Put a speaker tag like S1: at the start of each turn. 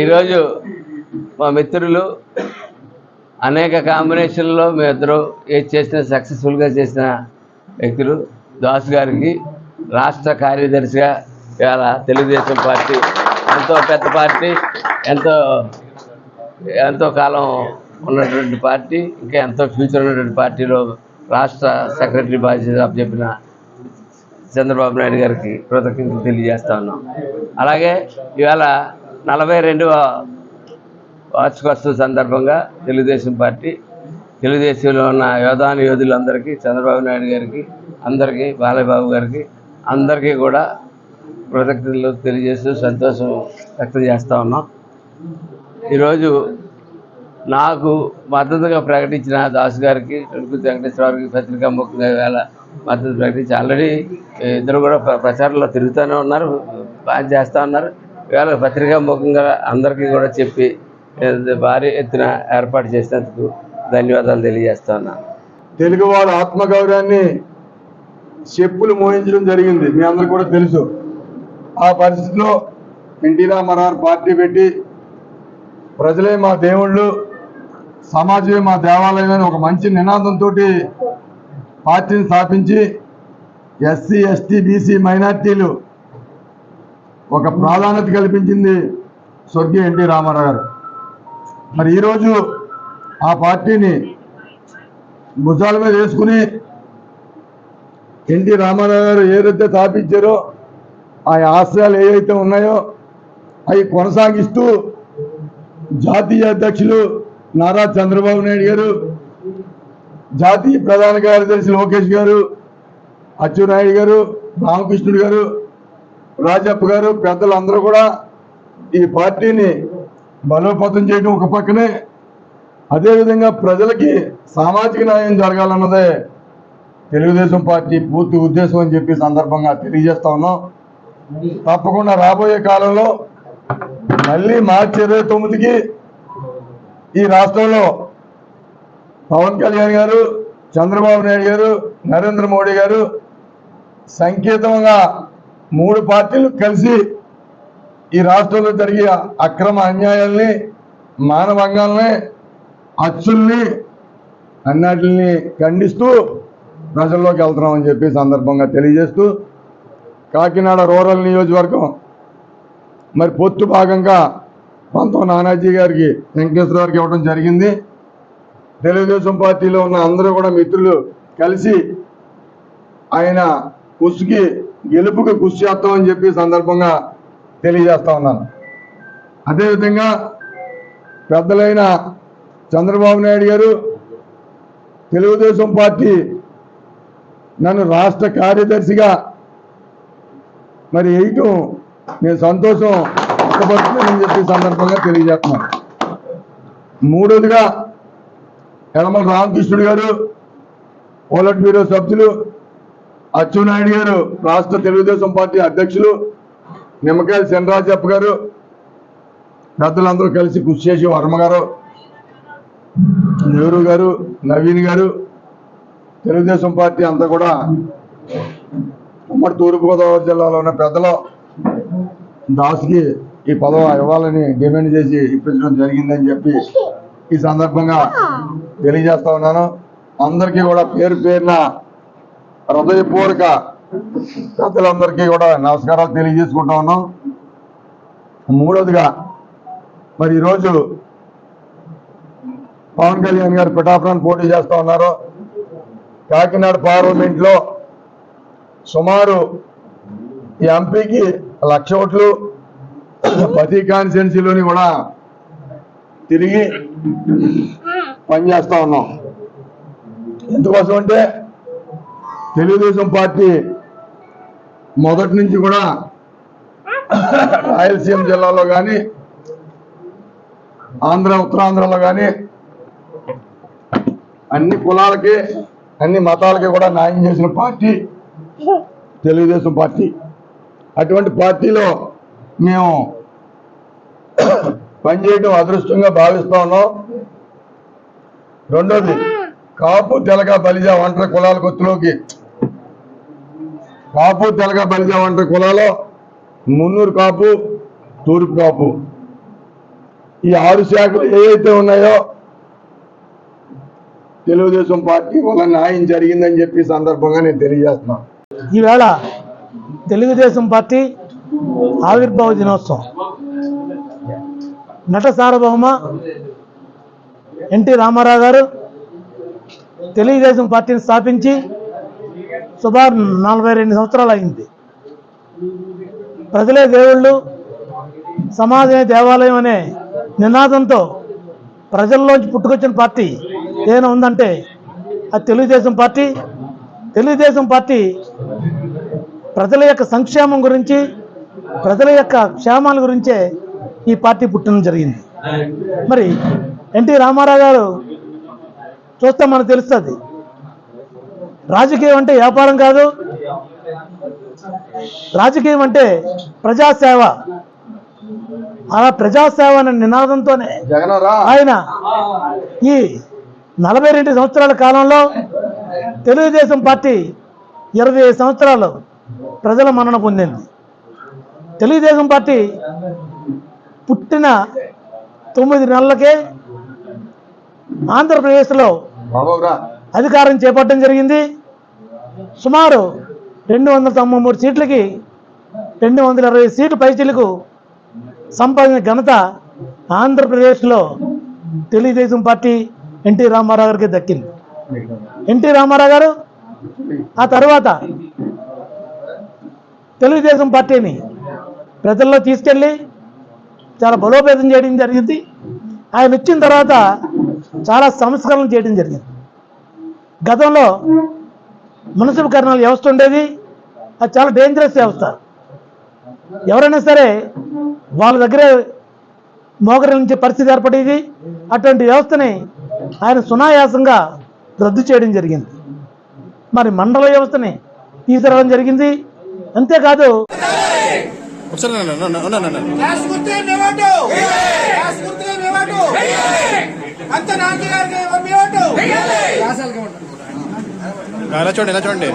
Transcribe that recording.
S1: ఈరోజు మా మిత్రులు అనేక కాంబినేషన్లో మీ ఇద్దరు ఏది చేసిన సక్సెస్ఫుల్గా చేసిన వ్యక్తులు. దాస్ గారికి రాష్ట్ర కార్యదర్శిగా ఇవాళ తెలుగుదేశం పార్టీ ఎంతో పెద్ద పార్టీ ఎంతో ఎంతో కాలం ఉన్నటువంటి పార్టీ ఇంకా ఎంతో ఫ్యూచర్ ఉన్నటువంటి పార్టీలో రాష్ట్ర సెక్రటరీ బాధ్యత చెప్పిన చంద్రబాబు నాయుడు గారికి కృతజ్ఞతలు తెలియజేస్తా ఉన్నాం. అలాగే ఇవాళ నలభై రెండవ వార్షికోత్సవ సందర్భంగా తెలుగుదేశం పార్టీ తెలుగుదేశంలో ఉన్న యోధాను యోధులందరికీ చంద్రబాబు నాయుడు గారికి అందరికీ బాలయ్యబాబు గారికి అందరికీ కూడా కృతజ్ఞతలు తెలియజేస్తూ సంతోషం వ్యక్తం చేస్తూ ఉన్నాం. ఈరోజు నాకు మద్దతుగా ప్రకటించిన దాస్ గారికి తొలుకుతి వెంకటేశ్వర గారికి పత్రికా ముఖ్యంగా వేళ మద్దతు ప్రకటించి ఆల్రెడీ ఇద్దరు కూడా ప్రచారంలో తిరుగుతూనే ఉన్నారు బాగా చేస్తూ ఉన్నారు. ఇవాళ పత్రికా ముఖంగా అందరికీ కూడా చెప్పి భారీ ఎత్తున ఏర్పాటు చేసినందుకు ధన్యవాదాలు తెలియజేస్తా ఉన్నాను
S2: తెలుగు వాళ్ళ ఆత్మగౌరవాన్ని చెప్పులు మోయించడం జరిగింది. మీ అందరికి కూడా తెలుసు. ఆ పరిస్థితిలో ఎన్టీ రామారావు పార్టీ పెట్టి ప్రజలే మా దేవుళ్ళు సమాజమే మా దేవాలయం అని ఒక మంచి నినాదంతో పార్టీని స్థాపించి ఎస్సీ ఎస్టీ బీసీ మైనార్టీలు ఒక ప్రాధాన్యత కల్పించింది స్వర్గీయ ఎన్టీ రామారావు గారు. మరి ఈరోజు ఆ పార్టీని భుజాల మీద వేసుకుని ఎన్టీ రామారావు గారు ఏదైతే స్థాపించారో ఆ ఆశయాలు ఏవైతే ఉన్నాయో అవి కొనసాగిస్తూ జాతీయ అధ్యక్షులు నారా చంద్రబాబు నాయుడు గారు జాతీయ ప్రధాన కార్యదర్శి లోకేష్ గారు అచ్చునాయుడు గారు రామకృష్ణుడు గారు రాజప్ప గారు పెద్దలందరూ కూడా ఈ పార్టీని బలోపేతం చేయడం ఒక పక్కనే అదేవిధంగా ప్రజలకి సామాజిక న్యాయం జరగాలన్నదే తెలుగుదేశం పార్టీ పూర్తి ఉద్దేశం అని చెప్పి సందర్భంగా తెలియజేస్తా ఉన్నాం. తప్పకుండా రాబోయే కాలంలో మళ్ళీ మార్చి ఇరవై తొమ్మిదికి ఈ రాష్ట్రంలో పవన్ కళ్యాణ్ గారు చంద్రబాబు నాయుడు గారు నరేంద్ర మోడీ గారు సంకేతంగా మూడు పార్టీలు కలిసి ఈ రాష్ట్రంలో జరిగే అక్రమ అన్యాయాల్ని మానవంగాల్ని అచ్చుల్ని అన్నిటిని ఖండిస్తూ ప్రజల్లోకి వెళ్తున్నామని చెప్పి సందర్భంగా తెలియజేస్తూ కాకినాడ రూరల్ నియోజకవర్గం మరి పొత్తు భాగంగా పంతో నానాజీ గారికి వెంకటేశ్వర గారికి ఇవ్వడం జరిగింది. తెలుగుదేశం పార్టీలో ఉన్న అందరూ కూడా మిత్రులు కలిసి ఆయన ఉసుకి గెలుపుకి కృషి చేస్తామని చెప్పి సందర్భంగా తెలియజేస్తా ఉన్నాను. అదేవిధంగా పెద్దలైన చంద్రబాబు నాయుడు గారు తెలుగుదేశం పార్టీ నన్ను రాష్ట్ర కార్యదర్శిగా మరి వేయటం నేను సంతోషం వ్యక్తపరుస్తున్నానని చెప్పి సందర్భంగా తెలియజేస్తున్నాను. మూడోదిగా యనమల రామకృష్ణుడు గారు పోలట్ బ్యూరో సభ్యులు అచ్చెన్నాయుడు గారు రాష్ట్ర తెలుగుదేశం పార్టీ అధ్యక్షులు నిమ్మకాయల చంద్రరాజప్ప గారు పెద్దలందరూ కలిసి కృషి చేసి వర్మ గారు నెహ్రూ గారు నవీన్ గారు తెలుగుదేశం పార్టీ అంతా కూడా ఉమ్మడి తూర్పుగోదావరి జిల్లాలో ఉన్న పెద్దలు దాస్కి ఈ పదవి ఇవ్వాలని డిమాండ్ చేసి ఇప్పించడం జరిగిందని చెప్పి ఈ సందర్భంగా తెలియజేస్తా ఉన్నాను. అందరికీ కూడా పేరు పేరున హృదయపూర్వక ప్రజలందరికీ కూడా నమస్కారాలు తెలియజేసుకుంటా ఉన్నాం. మూడోదిగా మరి ఈరోజు పవన్ కళ్యాణ్ గారు పిఠాపురాన్ని పోటీ చేస్తా ఉన్నారు. కాకినాడ పార్లమెంట్లో సుమారు ఈ ఎంపీకి లక్ష ఓట్లు ప్రతి కాన్స్టిట్యున్సీలోని కూడా తిరిగి పనిచేస్తూ ఉన్నాం. ఎందుకోసం అంటే తెలుగుదేశం పార్టీ మొదటి నుంచి కూడా రాయలసీమ జిల్లాలో కానీ ఆంధ్ర ఉత్తరాంధ్రలో కానీ అన్ని కులాలకి అన్ని మతాలకి కూడా న్యాయం చేసిన పార్టీ తెలుగుదేశం పార్టీ. అటువంటి పార్టీలో మేము పనిచేయడం అదృష్టంగా భావిస్తా ఉన్నాం. రెండోది కాపు తెలగ బలిజ ఒంటరి కులాల కొత్తలోకి కాపు తెలగ బలిజా వంటి కులాలో మున్నూరు కాపు తూర్పు కాపు. ఈ ఆరు శాఖలు ఏవైతే ఉన్నాయో తెలుగుదేశం పార్టీ వల్ల న్యాయం జరిగిందని చెప్పి సందర్భంగా నేను తెలియజేస్తున్నాను
S3: ఈవేళ తెలుగుదేశం పార్టీ ఆవిర్భావ దినోత్సవం. నట సార్వభౌమ ఎన్టీ రామారావు గారు తెలుగుదేశం పార్టీని స్థాపించి సుమారు నలభై రెండు సంవత్సరాలు అయింది. ప్రజలే దేవుళ్ళు సమాజమే దేవాలయం అనే నినాదంతో ప్రజల్లోంచి పుట్టుకొచ్చిన పార్టీ ఏదైనా ఉందంటే అది తెలుగుదేశం పార్టీ. తెలుగుదేశం పార్టీ ప్రజల యొక్క సంక్షేమం గురించి ప్రజల యొక్క క్షేమాల గురించే ఈ పార్టీ పుట్టడం జరిగింది. మరి ఎన్టీ రామారావు గారు చూస్తే మనకు తెలుస్తుంది రాజకీయం అంటే వ్యాపారం కాదు. రాజకీయం అంటే ప్రజాసేవ. అలా ప్రజాసేవ అనే నినాదంతోనే ఆయన ఈ నలభై రెండు సంవత్సరాల కాలంలో తెలుగుదేశం పార్టీ ఇరవై ఐదు సంవత్సరాలు ప్రజల మన్నన పొందింది. తెలుగుదేశం పార్టీ పుట్టిన తొమ్మిది నెలలకే ఆంధ్రప్రదేశ్లో అధికారం చేపట్టడం జరిగింది. సుమారు రెండు వందల తొంభై మూడు సీట్లకి రెండు వందల ఇరవై సీట్లు పైచీలకు సంపాదించిన ఘనత ఆంధ్రప్రదేశ్లో తెలుగుదేశం పార్టీ ఎన్టీ రామారావు గారికి దక్కింది. ఎన్టీ రామారావు గారు ఆ తర్వాత తెలుగుదేశం పార్టీని ప్రజల్లో తీసుకెళ్ళి చాలా బలోపేతం చేయడం జరిగింది. ఆయన వచ్చిన తర్వాత చాలా సంస్కరణలు చేయడం జరిగింది. గతంలో మున్సిపల్ కర్ణాల వ్యవస్థ ఉండేది. అది చాలా డేంజరస్ వ్యవస్థ. ఎవరైనా సరే వాళ్ళ దగ్గరే మోకరించే పరిస్థితి ఏర్పడేది. అటువంటి వ్యవస్థని ఆయన సునాయాసంగా రద్దు చేయడం జరిగింది. మరి మండల వ్యవస్థని తీసుకురావడం జరిగింది. అంతేకాదు
S4: అంత నాంది
S5: ఇలా చూడండి ఇలా చూడండి